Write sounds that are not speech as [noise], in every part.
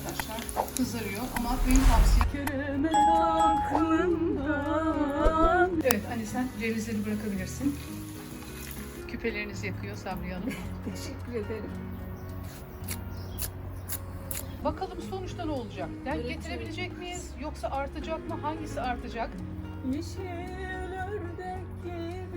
arkadaşlar. Kızarıyor ama benim tavsiyem... Evet hani sen cevizleri bırakabilirsin. Küpelerinizi yakıyor Sabriye Hanım. [laughs] Teşekkür ederim. Bakalım sonuçta ne olacak? Denk getirebilecek miyiz? Yoksa artacak mı? Hangisi artacak? Yeşil ördek gibi.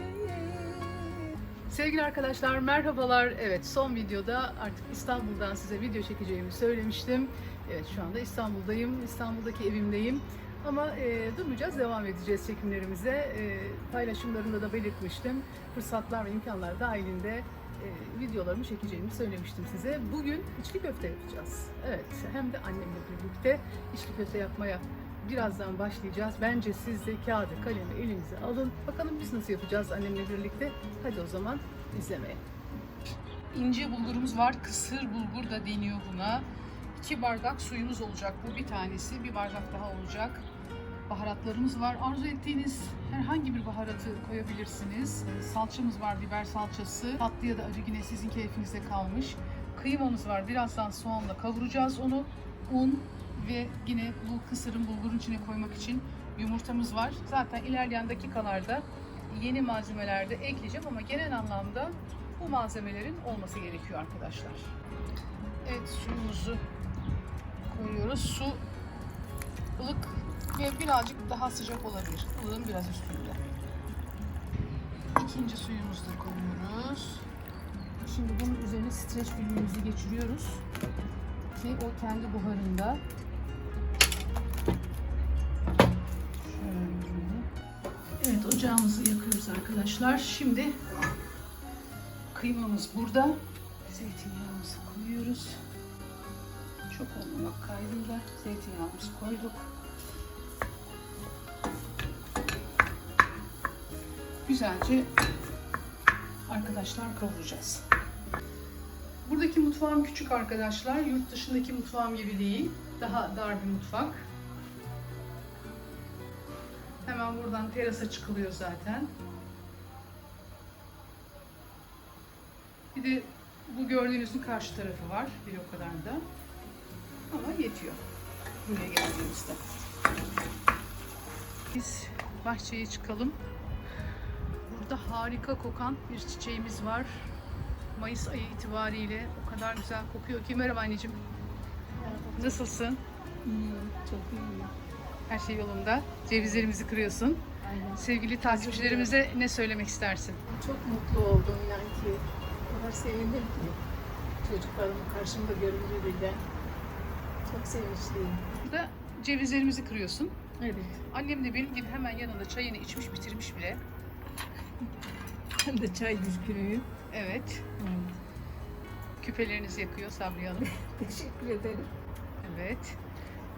Sevgili arkadaşlar merhabalar. Evet son videoda artık İstanbul'dan size video çekeceğimi söylemiştim. Evet şu anda İstanbul'dayım. İstanbul'daki evimdeyim. Ama e, durmayacağız, devam edeceğiz çekimlerimize. E, paylaşımlarında da belirtmiştim. Fırsatlar ve imkanlar dahilinde e, videolarımı çekeceğimi söylemiştim size. Bugün içli köfte yapacağız. Evet, hem de annemle birlikte içli köfte yapmaya birazdan başlayacağız. Bence siz de kağıdı, kalemi elinize alın. Bakalım biz nasıl yapacağız annemle birlikte. Hadi o zaman izlemeye. İnce bulgurumuz var. Kısır bulgur da deniyor buna. 2 bardak suyumuz olacak. Bu bir tanesi. Bir bardak daha olacak. Baharatlarımız var. Arzu ettiğiniz herhangi bir baharatı koyabilirsiniz. Salçamız var. Biber salçası. Tatlı ya da acı yine sizin keyfinize kalmış. Kıymamız var. Birazdan soğanla kavuracağız onu. Un ve yine bu kısırın bulgurun içine koymak için yumurtamız var. Zaten ilerleyen dakikalarda yeni malzemelerde ekleyeceğim ama genel anlamda bu malzemelerin olması gerekiyor arkadaşlar. Evet suyumuzu koyuyoruz. Su ılık ve birazcık daha sıcak olabilir. Ilığın biraz üstünde. İkinci suyumuzu da koyuyoruz. Şimdi bunun üzerine streç filmimizi geçiriyoruz ki o kendi buharında. Evet ocağımızı yakıyoruz arkadaşlar. Şimdi kıymamız burada. Zeytinyağımızı koyuyoruz. Çok olmamak kaydıyla zeytinyağımızı koyduk. Güzelce arkadaşlar kavuracağız. Buradaki mutfağım küçük arkadaşlar. Yurt dışındaki mutfağım gibi değil. Daha dar bir mutfak. Hemen buradan terasa çıkılıyor zaten. Bir de bu gördüğünüzün karşı tarafı var. Bir o kadar da. Ama yetiyor. Buraya geldiğimizde. Biz bahçeye çıkalım. Burada harika kokan bir çiçeğimiz var. Mayıs ayı itibariyle o kadar güzel kokuyor ki. Merhaba anneciğim. Nasılsın? İyi, çok iyi. Her şey yolunda. Cevizlerimizi kırıyorsun. Aynen. Sevgili takipçilerimize ne söylemek istersin? Çok mutlu oldum inan ki. O kadar sevindim ki. Çocuklarımı karşımda birden. Çok sevinçliyim. Burada cevizlerimizi kırıyorsun. Evet. Annem de benim gibi hemen yanında çayını içmiş bitirmiş bile. Ben de çay düşkünüyüm. Evet. Küpelerinizi yakıyor Sabriye Hanım. [laughs] Teşekkür ederim. Evet.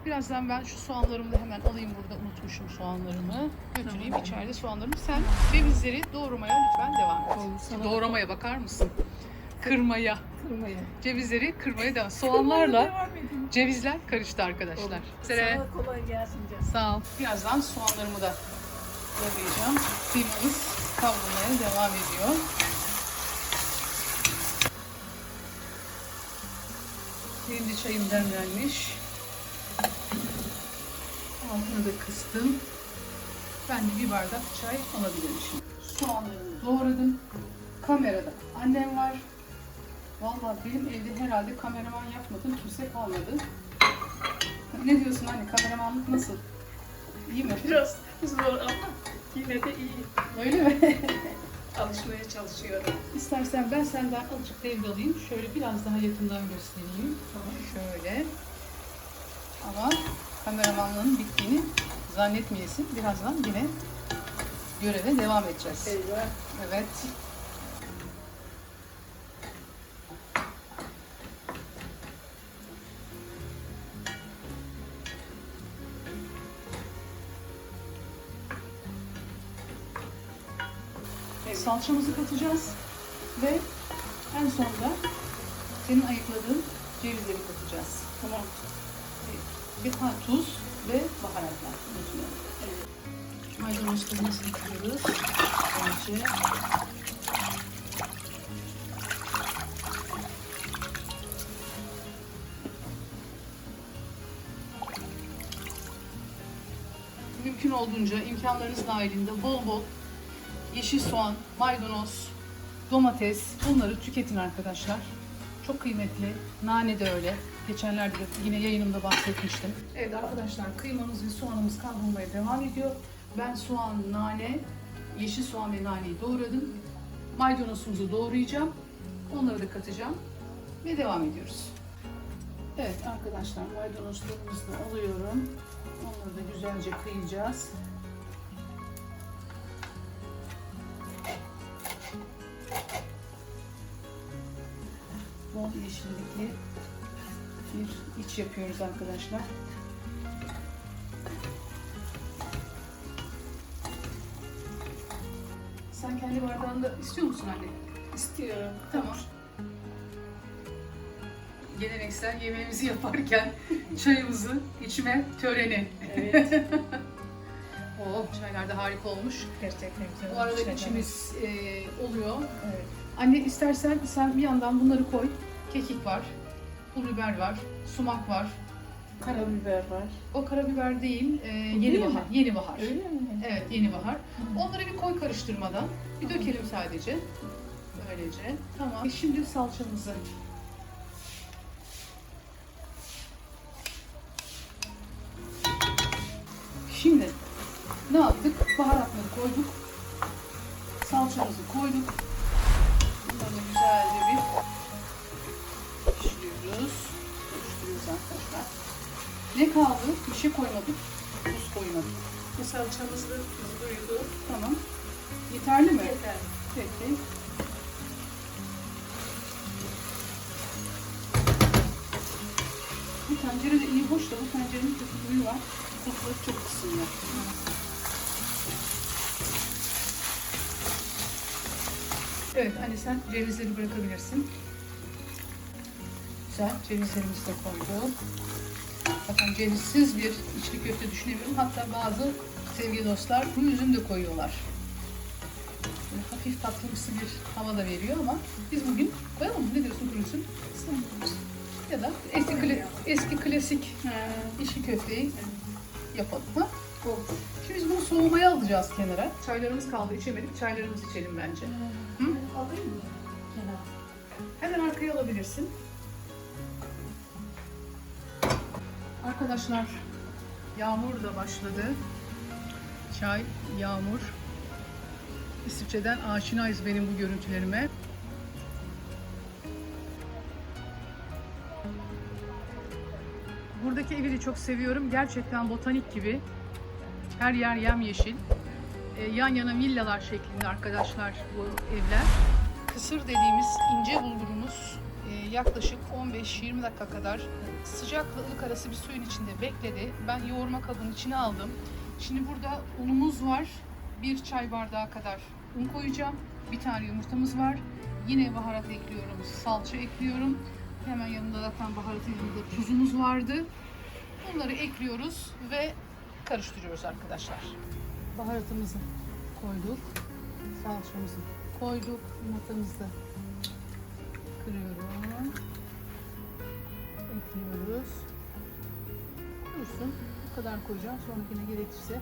Birazdan ben şu soğanlarımı da hemen alayım burada unutmuşum soğanlarımı. Götüreyim Tamam. içeride soğanlarımı. Sen cevizleri doğramaya lütfen devam et. Sana- Doğramaya bakar mısın? Kırmaya. Kırmaya. Cevizleri kırmaya devam. Soğanlarla cevizler karıştı arkadaşlar. Olur. Sana kolay gelsin canım. sağ ol. Birazdan soğanlarımı da doğrayacağım. Kıymamız kavrulmaya devam ediyor. Benim de çayım demlenmiş. Altını da kıstım. Ben de bir bardak çay alabilirim şimdi. Soğanlarımı doğradım. Kamerada annem var. Vallahi benim evde herhalde kameraman yapmadım. Kimse kalmadı. Ne diyorsun anne? Kameramanlık nasıl? İyi mi? Biraz zor ama yine de iyi. Öyle mi? [laughs] Alışmaya çalışıyorum. İstersen ben senden azıcık devralayım. Şöyle biraz daha yakından göstereyim. Şöyle. Ama kameramanlığın bittiğini zannetmeyesin. Birazdan yine göreve devam edeceğiz. Eyvah. Evet. salçamızı katacağız ve en sonunda senin ayıkladığın cevizleri katacağız. Tamam. Ee, bir ha, tuz ve baharatlar. Unutmayalım. Evet. Maydanoz katıyoruz. Önce mümkün olduğunca imkanlarınız dahilinde bol bol yeşil soğan, maydanoz, domates bunları tüketin arkadaşlar. Çok kıymetli. Nane de öyle. Geçenlerde de yine yayınımda bahsetmiştim. Evet arkadaşlar kıymamız ve soğanımız kavrulmaya devam ediyor. Ben soğan, nane, yeşil soğan ve naneyi doğradım. Maydanozumuzu doğrayacağım. Onları da katacağım. Ve devam ediyoruz. Evet arkadaşlar maydanozlarımızı da alıyorum. Onları da güzelce kıyacağız. Bol yeşillikli bir iç yapıyoruz arkadaşlar. Sen kendi bardağında istiyor musun anne? İstiyorum. Tamam. Geleneksel yemeğimizi yaparken [laughs] çayımızı içme töreni. Evet. [laughs] Harika olmuş. Gerçekten güzel. Bu arada içimiz e, oluyor. Evet. Anne istersen sen bir yandan bunları koy. Kekik var, pul biber var, sumak var. Karabiber var. O karabiber değil, e, yeni değil bahar. mi? Yeni bahar. Öyle mi? Evet, yeni bahar. Onları bir koy karıştırmadan. Bir dökelim sadece. Böylece. Tamam. E şimdi salçamızı. Şimdi ne yaptık? Baharatları koyduk. Salçamızı koyduk. Bunları güzelce bir pişiriyoruz. Karıştırıyoruz arkadaşlar. Ne kaldı? Bir şey koymadık. Tuz koymadık. Bu salçamız da tuzluydu. Tamam. Yeterli mi? Yeter. Peki. Bu tencere de iyi hoş da bu tencerenin kötü huyu var. Tuzları çok kısılıyor. Evet hani sen cevizleri bırakabilirsin. Güzel cevizlerimizi de koyduk. Bakın cevizsiz bir içli köfte düşünemiyorum. Hatta bazı sevgili dostlar kuru üzüm de koyuyorlar. Böyle hafif tatlımsı bir hava da veriyor ama biz bugün koyalım mı? Ne diyorsun kuru üzüm? Ya da eski, eski klasik içli köfteyi yapalım. Ha? Olur. Şimdi biz bunu soğumaya alacağız kenara. Çaylarımız kaldı içemedik. Çaylarımızı içelim bence. Hı? Alayım mı? Kenar. Hemen arkaya alabilirsin. Arkadaşlar yağmur da başladı. Çay, yağmur. İsviçre'den aşinayız benim bu görüntülerime. Buradaki evi de çok seviyorum. Gerçekten botanik gibi. Her yer yemyeşil. Ee, yan yana villalar şeklinde arkadaşlar bu evler. Kısır dediğimiz ince bulgurumuz e, yaklaşık 15-20 dakika kadar sıcakla ılık arası bir suyun içinde bekledi. Ben yoğurma kabının içine aldım. Şimdi burada unumuz var. Bir çay bardağı kadar un koyacağım. Bir tane yumurtamız var. Yine baharat ekliyorum, salça ekliyorum. Hemen yanında zaten baharatın yanında tuzumuz vardı. Bunları ekliyoruz ve karıştırıyoruz arkadaşlar. Baharatımızı koyduk. Salçamızı koyduk. Yumurtamızı da kırıyorum. Ekliyoruz. Dursun. Bu kadar koyacağım. Sonrakine gerekirse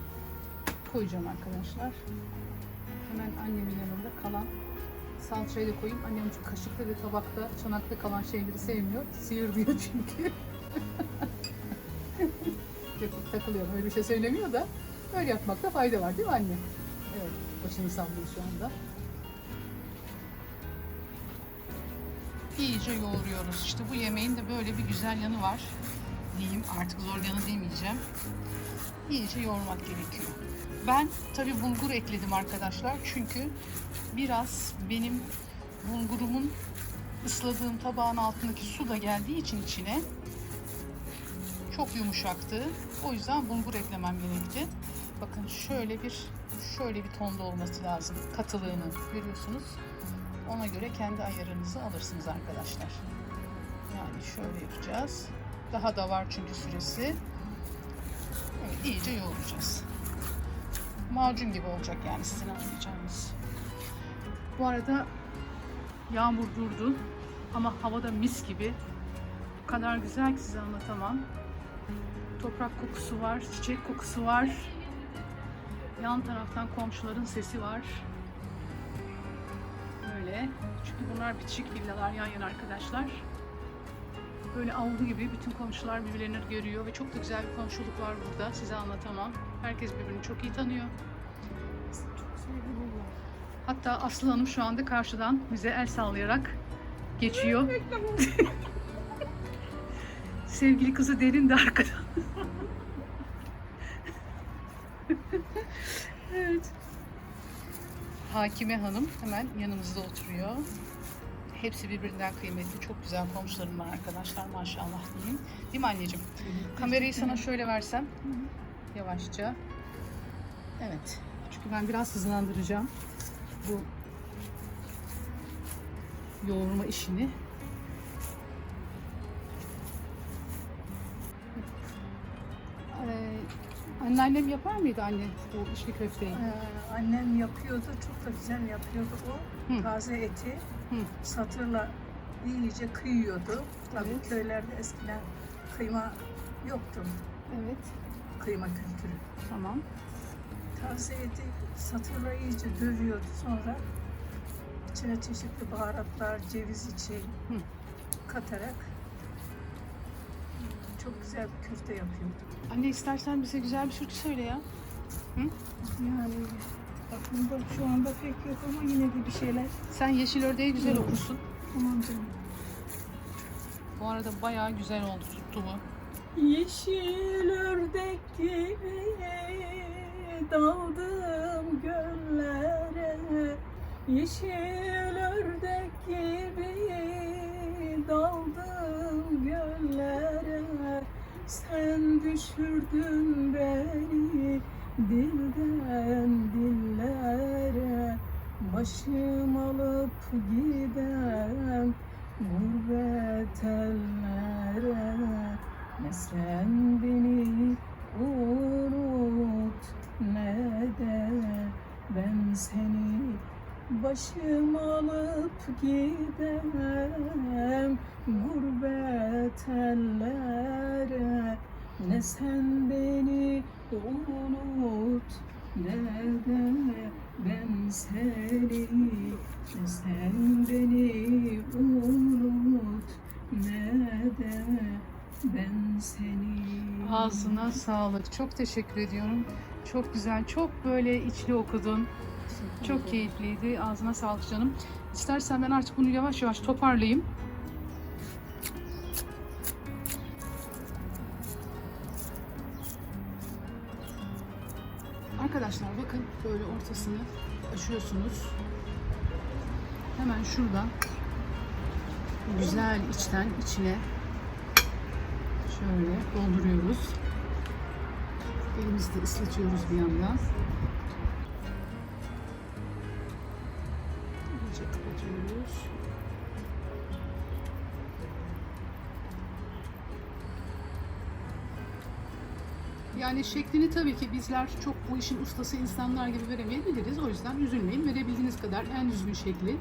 koyacağım arkadaşlar. Hemen annemin yanında kalan salçayı da koyayım. Annem kaşıkta ve tabakta, çanakta kalan şeyleri sevmiyor. Sıyır diyor çünkü. [laughs] Çok takılıyor. Öyle bir şey söylemiyor da böyle yapmakta fayda var değil mi anne? Evet. Başını sallıyor şu anda. İyice yoğuruyoruz. İşte bu yemeğin de böyle bir güzel yanı var. Diyeyim artık zor yanı demeyeceğim. İyice yoğurmak gerekiyor. Ben tabi bulgur ekledim arkadaşlar. Çünkü biraz benim bulgurumun ısladığım tabağın altındaki su da geldiği için içine çok yumuşaktı. O yüzden bulgur eklemem gerekti. Bakın şöyle bir şöyle bir tonda olması lazım katılığının. Görüyorsunuz. Ona göre kendi ayarınızı alırsınız arkadaşlar. Yani şöyle yapacağız. Daha da var çünkü süresi. Evet, iyice yoğuracağız. Macun gibi olacak yani sizin anlayacağınız. Bu arada yağmur durdu ama havada mis gibi. O kadar güzel ki size anlatamam. Toprak kokusu var, çiçek kokusu var. Yan taraftan komşuların sesi var. Böyle. Çünkü bunlar bitişik villalar yan yana arkadaşlar. Böyle avlu gibi bütün komşular birbirlerini görüyor ve çok da güzel bir komşuluk var burada. Size anlatamam. Herkes birbirini çok iyi tanıyor. Hatta Aslı Hanım şu anda karşıdan bize el sallayarak geçiyor. [laughs] Sevgili kızı Derin de arkadan. evet. Hakime Hanım hemen yanımızda oturuyor. Hepsi birbirinden kıymetli. Çok güzel komşularım var arkadaşlar maşallah diyeyim. Değil mi anneciğim? Kamerayı sana şöyle versem. Yavaşça. Evet. Çünkü ben biraz hızlandıracağım bu yoğurma işini. Anneannem yapar mıydı anne bu içli köfteyi? Ee, annem yapıyordu, çok da güzel yapıyordu o. Hı. Taze eti Hı. satırla iyice kıyıyordu. Tabii Evet. köylerde eskiden kıyma yoktu. Evet, Kıyma kültürü. tamam. Taze eti satırla iyice dövüyordu sonra içine çeşitli baharatlar, ceviz içi Hı. katarak çok güzel bir köfte yapıyordu. Anne istersen bize güzel bir şarkı söyle ya. Yani aklımda şu anda pek yok ama yine de bir şeyler. Sen Yeşil Ördeği güzel Hı. okursun. Tamam canım. Bu arada bayağı güzel oldu tuttu mu? Yeşil ördek gibi daldım göllere Yeşil Sen düşürdün beni dilden dillere Başım alıp giden gurbet ellere. Ne sen beni unut ne de ben seni Başım alıp gidem gurbet ellere Ne sen beni unut ne de ben seni Ne sen beni unut ne de ben seni Ağzına sağlık. Çok teşekkür ediyorum. Çok güzel, çok böyle içli okudun. Çok keyifliydi. Ağzına sağlık canım. İstersen ben artık bunu yavaş yavaş toparlayayım. Arkadaşlar bakın böyle ortasını açıyorsunuz. Hemen şuradan güzel içten içine şöyle dolduruyoruz. Elimizi de ıslatıyoruz bir yandan. İyice kapatıyoruz. Yani şeklini tabii ki bizler çok bu işin ustası insanlar gibi veremeyebiliriz. O yüzden üzülmeyin. Verebildiğiniz kadar en düzgün şekli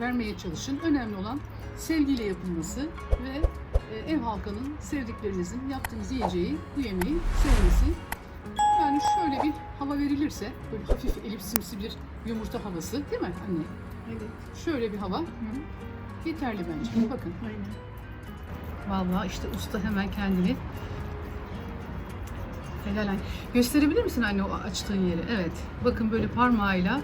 vermeye çalışın. Önemli olan sevgiyle yapılması ve e, ev halkının sevdiklerinizin yaptığınız yiyeceği, bu yemeği sevmesi. Yani şöyle bir hava verilirse, böyle hafif elipsimsi bir yumurta havası değil mi anne? Evet. Şöyle bir hava Hı. yeterli bence. Bakın. Aynen. Vallahi işte usta hemen kendini helal. Gösterebilir misin anne o açtığın yeri? Evet. Bakın böyle parmağıyla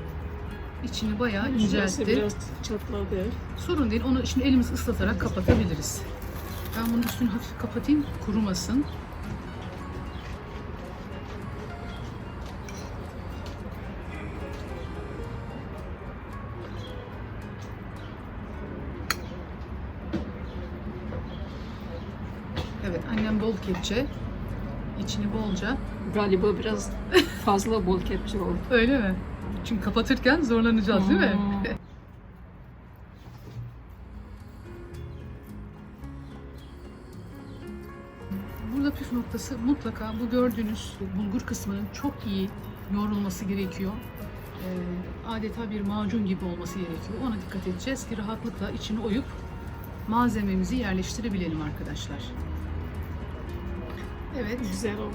içini bayağı Şurası inceltti. biraz çatladı. Sorun değil. Onu şimdi elimizi ıslatarak kapatabiliriz. Ben bunun üstünü hafif kapatayım. Kurumasın. Kepçe. İçini bolca. Galiba biraz fazla bol kepçe oldu. [laughs] Öyle mi? Çünkü kapatırken zorlanacağız değil mi? Hmm. [laughs] Burada püf noktası mutlaka bu gördüğünüz bulgur kısmının çok iyi yoğrulması gerekiyor. Ee, adeta bir macun gibi olması gerekiyor. Ona dikkat edeceğiz ki rahatlıkla içini oyup malzememizi yerleştirebilelim arkadaşlar. Evet. Güzel oldu.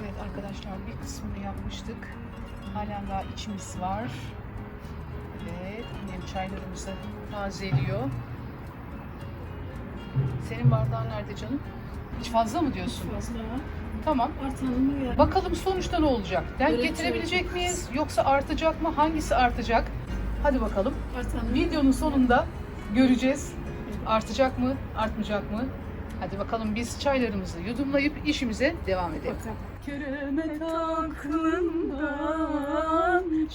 Evet arkadaşlar bir kısmını yapmıştık. Halen daha içimiz var. Evet annem çaylarımızı tazeliyor. Senin bardağın nerede canım? Hiç fazla mı diyorsun? Fazla Tamam. artanını ver. Bakalım sonuçta ne olacak? Denk getirebilecek miyiz? Yoksa artacak mı? Hangisi artacak? Hadi bakalım. Artanını Videonun sonunda göreceğiz. Artacak mı? Artmayacak mı? Hadi bakalım biz çaylarımızı yudumlayıp işimize devam edelim. Keremet aklından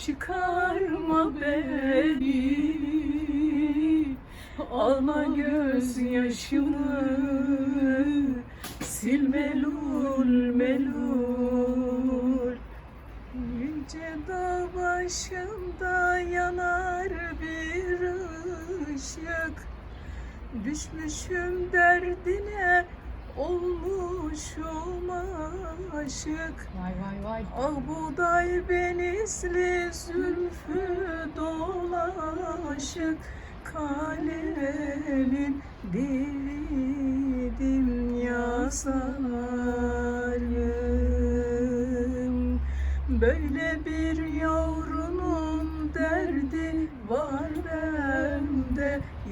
çıkarma beni. Alma gözyaşımı sil melul melul. Yüce dağ başında yanar bir ışık Düşmüşüm derdine olmuşum aşık. Vay vay vay. Ah buğday benizli zülfü dolaşık. Kalemin dividim yazarım Böyle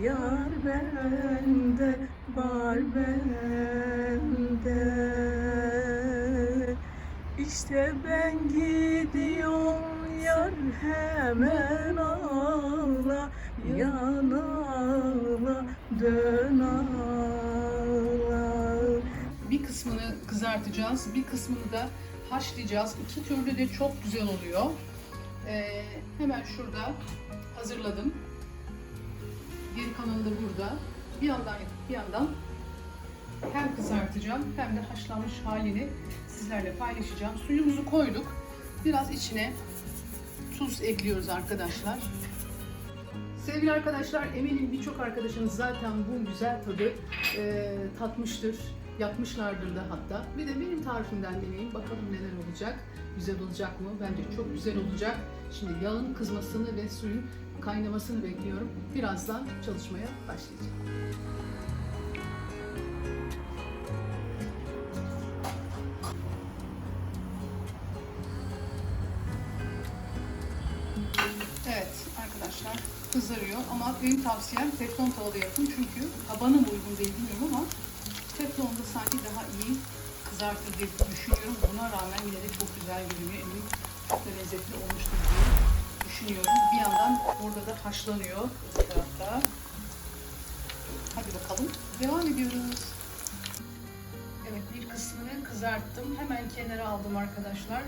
Yar bende, var bende İşte ben gidiyorum yar hemen ağla Yan ağla, dön ağla Bir kısmını kızartacağız, bir kısmını da haşlayacağız. İki türlü de çok güzel oluyor. Ee, hemen şurada hazırladım. Burada. Bir yandan bir yandan hem kızartacağım hem de haşlanmış halini sizlerle paylaşacağım. Suyumuzu koyduk. Biraz içine tuz ekliyoruz arkadaşlar. Sevgili arkadaşlar, eminim birçok arkadaşınız zaten bu güzel tadı e, tatmıştır, yapmışlardır da hatta. Bir de benim tarifimden deneyin, bakalım neler olacak, güzel olacak mı? Bence çok güzel olacak. Şimdi yağın kızmasını ve suyun kaynamasını bekliyorum. Birazdan çalışmaya başlayacağım. Evet arkadaşlar kızarıyor ama benim tavsiyem teflon tavada yapın çünkü tabana uygun değil bilmiyorum ama teflonda sanki daha iyi kızartır diye düşünüyorum. Buna rağmen yine de çok güzel görünüyor. Eminim çok da lezzetli olmuştur diye düşünüyorum. Bir yandan burada da haşlanıyor bu tarafta. Hadi bakalım devam ediyoruz. Evet bir kısmını kızarttım. Hemen kenara aldım arkadaşlar.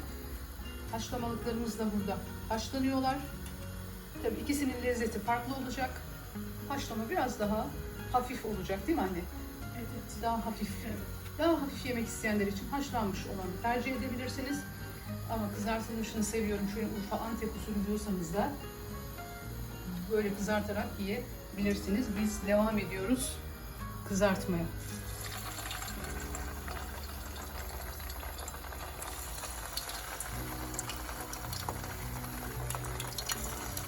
Haşlamalıklarımız da burada haşlanıyorlar. Tabii ikisinin lezzeti farklı olacak. Haşlama biraz daha hafif olacak değil mi anne? Evet. Daha hafif. Daha hafif yemek isteyenler için haşlanmış olanı tercih edebilirsiniz. Ama kızartılmışını seviyorum. Şöyle Urfa Antep usulü diyorsanız da böyle kızartarak yiyebilirsiniz. Biz devam ediyoruz kızartmaya.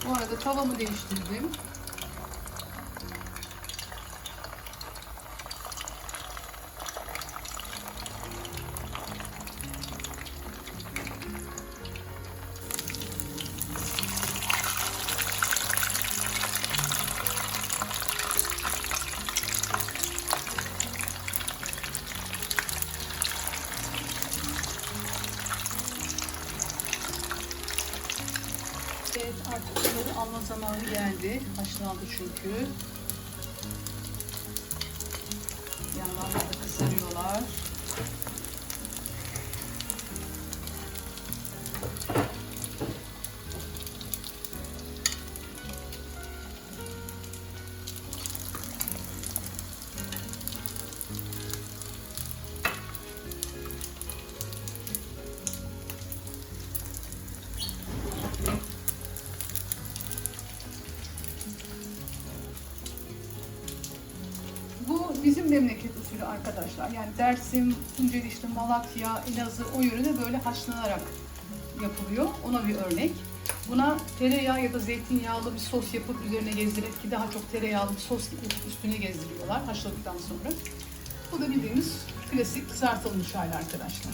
Bu arada tavamı değiştirdim. Evet artık bunları alma zamanı geldi. Haşlandı çünkü. Arkadaşlar. Yani Dersim, Tunceli, işte Malatya, Elazığ o yörede böyle haşlanarak yapılıyor. Ona bir örnek. Buna tereyağı ya da zeytinyağlı bir sos yapıp üzerine gezdirip ki daha çok tereyağlı bir sos üstüne gezdiriyorlar haşladıktan sonra. Bu da bildiğimiz klasik kızartılmış hali arkadaşlar.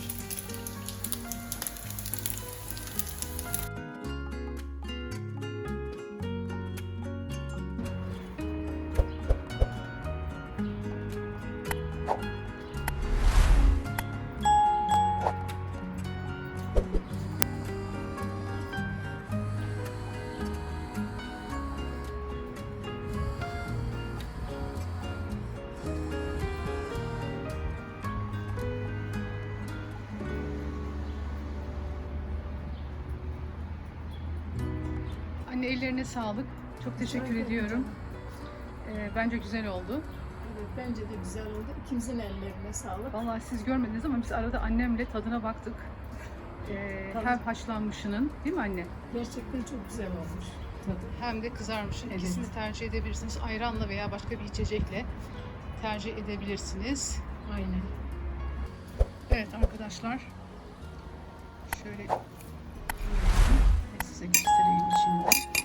Ellerine sağlık. Çok teşekkür ederim ediyorum. Ee, bence güzel oldu. Evet, bence de güzel oldu. İkimizin ellerine sağlık. Vallahi siz görmediniz ama biz arada annemle tadına baktık. Ee, hem haşlanmışının, değil mi anne? Gerçekten çok güzel olmuş tadı. Hem de kızarmışın. Evet. İkisini tercih edebilirsiniz. Ayranla veya başka bir içecekle tercih edebilirsiniz. Aynen. Evet arkadaşlar. Şöyle ve size göstereyim içinde.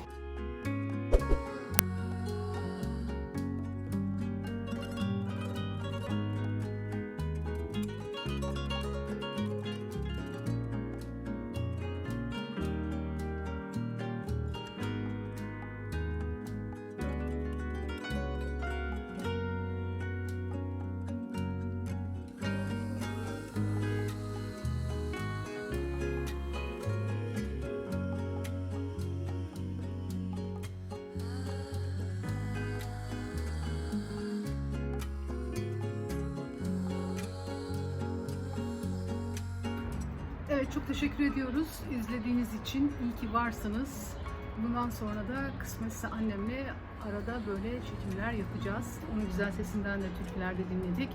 Çok teşekkür ediyoruz izlediğiniz için. İyi ki varsınız. Bundan sonra da kısmetse annemle arada böyle çekimler yapacağız. Onun güzel sesinden de türküler de dinledik.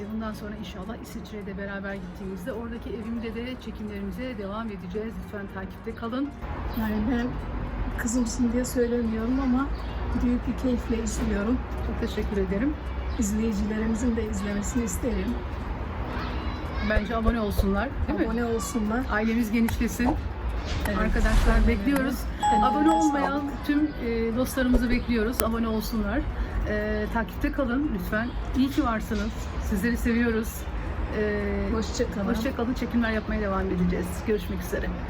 E bundan sonra inşallah İsviçre'de beraber gittiğimizde oradaki evimde de çekimlerimize devam edeceğiz. Lütfen takipte kalın. Yani ben kızımsın diye söylemiyorum ama büyük bir keyifle izliyorum. Çok teşekkür ederim. İzleyicilerimizin de izlemesini isterim. Bence abone olsunlar. Değil mi? Abone olsunlar. Ailemiz genişlesin. Evet. Arkadaşlar Aynen bekliyoruz. öyle. Abone olmayan tüm e, dostlarımızı bekliyoruz. Abone olsunlar. E, takipte kalın lütfen. İyi ki varsınız. Sizleri seviyoruz. E, Hoşça kalın. hoşça kalın. Çekimler yapmaya devam edeceğiz. Görüşmek üzere.